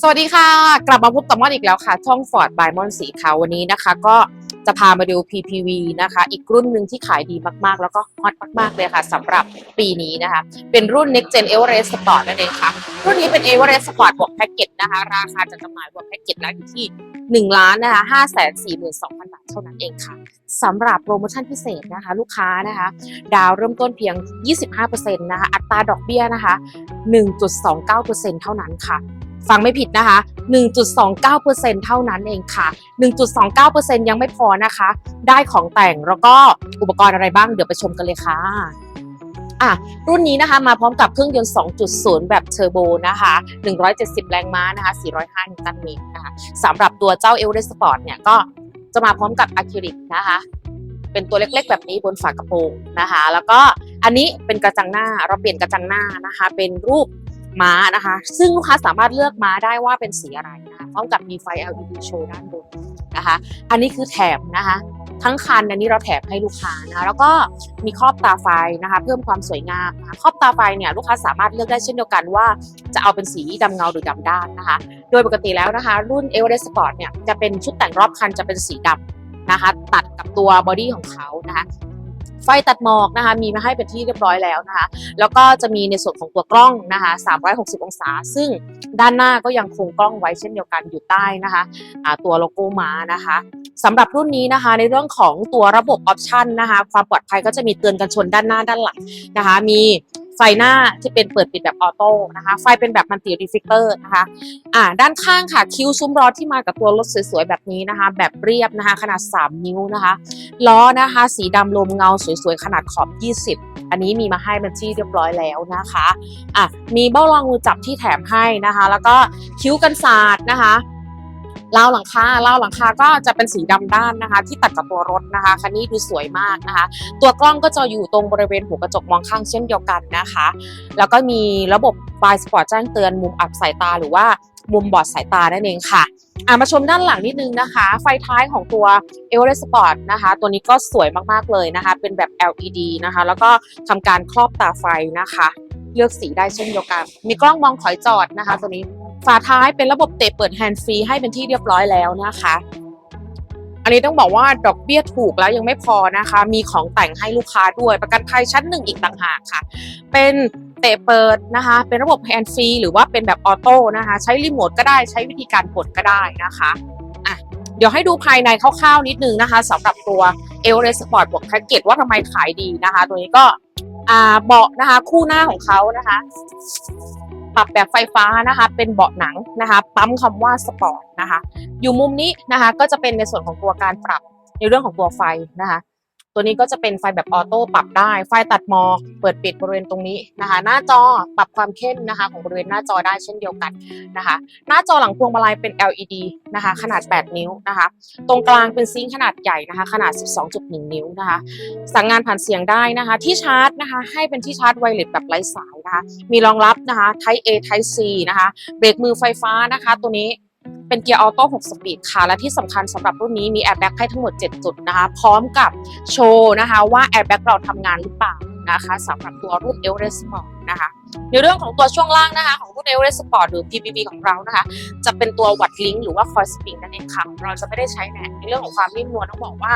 สวัสดีค่ะ กลับมาพบกับมอนอีกแล้วค่ะช่อง Ford by มอนสีขาววันนี้นะคะ ก็จะพามาดู PPV นะคะ อีกรุ่นหนึ่งที่ขายดีมากๆ แล้วก็ฮอตมาก ๆ เลยค่ะสำหรับปีนี้นะคะ เป็นรุ่น Next Gen Everest Sport นั่นเองค่ะ รุ่นนี้เป็น Everest Sport บวกแพ็กเกจนะคะ ราคาจัดจำหน่ายบวกแพ็กเกจแล้วอยู่ที่ 1 ล้านนะคะ5 4 2 0 0 0บาทเท่านั้นเองค่ะสำหรับโปรโมชั่นพิเศษนะคะ ลูกค้านะคะ ดาวเริ่มต้นเพียง 25%นะคะ อัตราดอกเบี้ยนะคะ 1.29%เท่านั้นค่ะ ฟังไม่ผิดนะคะ 1.29%เท่านั้นเองค่ะ 1.29%ยังไม่พอนะคะ ได้ของแต่งแล้วก็อุปกรณ์อะไรบ้างเดี๋ยวไปชมกันเลยค่ะอะรุ่นนี้นะคะมาพร้อมกับเครื่องยนต์ 2.0 แบบเทอร์โบนะคะ 170 แรงม้านะคะ 405 นิวตันเมตรนะคะสำหรับตัวเจ้า e v e r e s t Sport เนี่ยก็จะมาพร้อมกับอะคริลิกนะคะ เป็นตัวเล็กๆ แบบนี้บนฝากระโปรงนะคะ แล้วก็อันนี้เป็นกระจังหน้าเราเปลี่ยนกระจังหน้านะคะ เป็นรูป ม้านะคะ ซึ่งลูกค้าสามารถเลือกม้าได้ว่าเป็นสีอะไรนะคะพร้อมกับมีไฟ LED โชว์ด้านบนนะคะ อันนี้คือแถมนะคะ ทั้งคันอันนี้เราแถมให้ลูกค้านะคะแล้วก็มีครอบตาไฟนะคะ เพิ่มความสวยงามนะคะครอบตาไฟเนี่ยลูกค้าสามารถเลือกได้เช่นเดียวกันว่าจะเอาเป็นสีดำเงาหรือดำด้านนะคะ โดยปกติแล้วนะคะ รุ่น e v e r e s t Sport เนี่ยจะเป็นชุดแต่งรอบคันจะเป็นสีดำนะคะ ตัดกับตัวบอดี้ของเขานะคะ ไฟตัดหมอกนะคะ มีมาให้เป็นที่เรียบร้อยแล้วนะคะ แล้วก็จะมีในส่วนของตัวกล้องนะคะ 360 องศา ซึ่งด้านหน้าก็ยังคงกล้องไว้เช่นเดียวกันอยู่ใต้นะคะตัวโลโก้มานะคะสำหรับรุ่นนี้นะคะ ในเรื่องของตัวระบบออปชันนะคะ ความปลอดภัยก็จะมีเตือนกันชนด้านหน้าด้านหลังนะคะ มี ไฟหน้าที่เป็นเปิดปิดแบบออโต้นะคะ ไฟเป็นแบบมันติรีฟิกเตอร์นะคะอ่าด้านข้างค่ะคิ้วซุ้มล้อที่มากับตัวรถสวยๆแบบนี้นะคะ แบบเรียบนะคะ ขนาด 3 นิ้วนะคะล้อนะคะ สีดำลมเงาสวยๆขนาดขอบ 20อันนี้มีมาให้เป็นที่เรียบร้อยแล้วนะคะ อะ มีเบ้ารองมือจับที่แถมให้นะคะ แล้วก็คิ้วกันศาสตร์นะคะ ราวหลังคาราวหลังคาก็จะเป็นสีดำด้านนะคะ ที่ตัดกับตัวรถนะคะคันนี้ดูสวยมากนะคะ ตัวกล้องก็จะอยู่ตรงบริเวณหัวกระจกมองข้างเช่นเดียวกันนะคะ แล้วก็มีระบบไฟสปอร์ตแจ้งเตือนมุมอับสายตาหรือว่ามุมบอดสายตานั่นเองค่ะอะมาชมด้านหลังนิดนึงนะคะ ไฟท้ายของตัว e v e r e s t Sport นะคะ ตัวนี้ก็สวยมากๆเลยนะคะ เป็นแบบ LED นะคะ แล้วก็ทำการครอบตาไฟนะคะ เลือกสีได้เช่นเดียวกัน มีกล้องมองถอยจอดนะคะ ตัวนี้ ฝาท้ายเป็นระบบเตะเปิดแฮนด์ฟรีให้เป็นที่เรียบร้อยแล้วนะคะ อันนี้ต้องบอกว่าดอกเบี้ยถูกแล้วยังไม่พอนะคะ มีของแต่งให้ลูกค้าด้วยประกันภัยชั้นหนึ่งอีกต่างหากค่ะ เป็นเตะเปิดนะคะ เป็นระบบแฮนด์ฟรีหรือว่าเป็นแบบออโต้นะคะ ใช้รีโมทก็ได้ใช้วิธีการกดก็ได้นะคะอะเดี๋ยวให้ดูภายในคร่าวๆนิดนึงนะคะสำหรับตัว e v e r e s t Sport บวกแพ็กเกจว่าทำไมขายดีนะคะ ตัวนี้ก็เบาะนะคะ คู่หน้าของเขานะคะ ปรับแบบไฟฟ้านะคะเป็นเบาะหนังนะคะปั๊มคำว่าสปอร์ตนะคะอยู่มุมนี้นะคะก็จะเป็นในส่วนของตัวการปรับในเรื่องของตัวไฟนะคะ ตัวนี้ก็จะเป็นไฟแบบออโต้ปรับได้ ไฟตัดหมอก เปิดปิดบริเวณตรงนี้นะคะ หน้าจอปรับความเข้มนะคะของบริเวณหน้าจอได้เช่นเดียวกันนะคะ หน้าจอหลังพวงมาลัยเป็น LED นะคะ ขนาด 8 นิ้วนะคะ ตรงกลางเป็นซิงค์ขนาดใหญ่นะคะ ขนาด 12.1 นิ้วนะคะ สั่งงานผ่านเสียงได้นะคะ ที่ชาร์จนะคะให้เป็นที่ชาร์จไวเลสแบบไร้สายนะคะ มีรองรับนะคะ Type A Type C นะคะ เบรกมือไฟฟ้านะคะ ตัวนี้ เป็นเกียร์ออโต้6สปีดค่ะ และที่สำคัญสำหรับรุ่นนี้มีแอร์แบ็กให้ทั้งหมด 7 จุดนะคะ พร้อมกับโชว์นะคะว่าแอร์แบ็กเราทำงานหรือเปล่านะคะสำหรับตัวรุ่น e v e r e s t Sport นะคะในเรื่องของตัวช่วงล่างนะคะของรุ่น e v e r e s t Sport หรือ PPV ของเรานะคะ จะเป็นตัววัดลิงก์หรือว่าคอยสปริงนั่นเองค่ะเราจะไม่ได้ใช้แหนในเรื่องของความนิ่มนวลต้องบอกว่า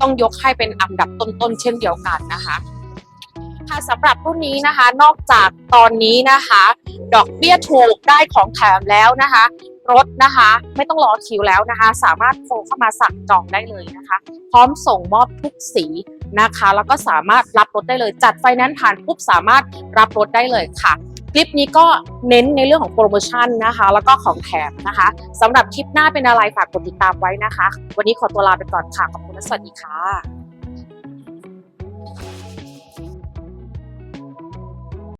ต้องยกให้เป็นอันดับต้นๆเช่นเดียวกันนะคะค่ะสำหรับรุ่นนี้นะคะนอกจากตอนนี้นะคะ ดอกเบี้ยถูกได้ของแถมแล้วนะคะ รถนะคะ ไม่ต้องรอคิวแล้วนะคะ สามารถโทรเข้ามาสั่งจองได้เลยนะคะ พร้อมส่งมอบทุกสีนะคะ แล้วก็สามารถรับรถได้เลย จัดไฟแนนซ์ผ่านปุ๊บสามารถรับรถได้เลยค่ะคลิปนี้ก็เน้นในเรื่องของโปรโมชั่นนะคะ แล้วก็ของแถมนะคะสำหรับคลิปหน้าเป็นอะไรฝากกดติดตามไว้นะคะ วันนี้ขอตัวลาไปก่อนค่ะ ขอบคุณและสวัสดีค่ะ